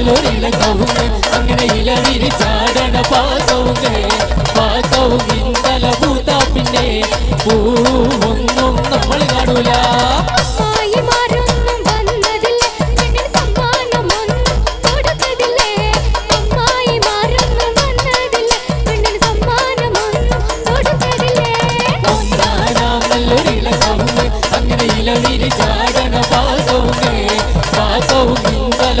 கல்லூரியிலங்கவுங்க அங்கே இளநீரி சாடன பார்க்கவுங்க பார்க்கவுங்க ഇന്നല പൂത്ത പിന്നെ. പൂവൊന്നും നമ്മൾ കാണൂല. അങ്ങനെ ഇലവിരി ചാടന പാതവും പാതവും ഇന്നല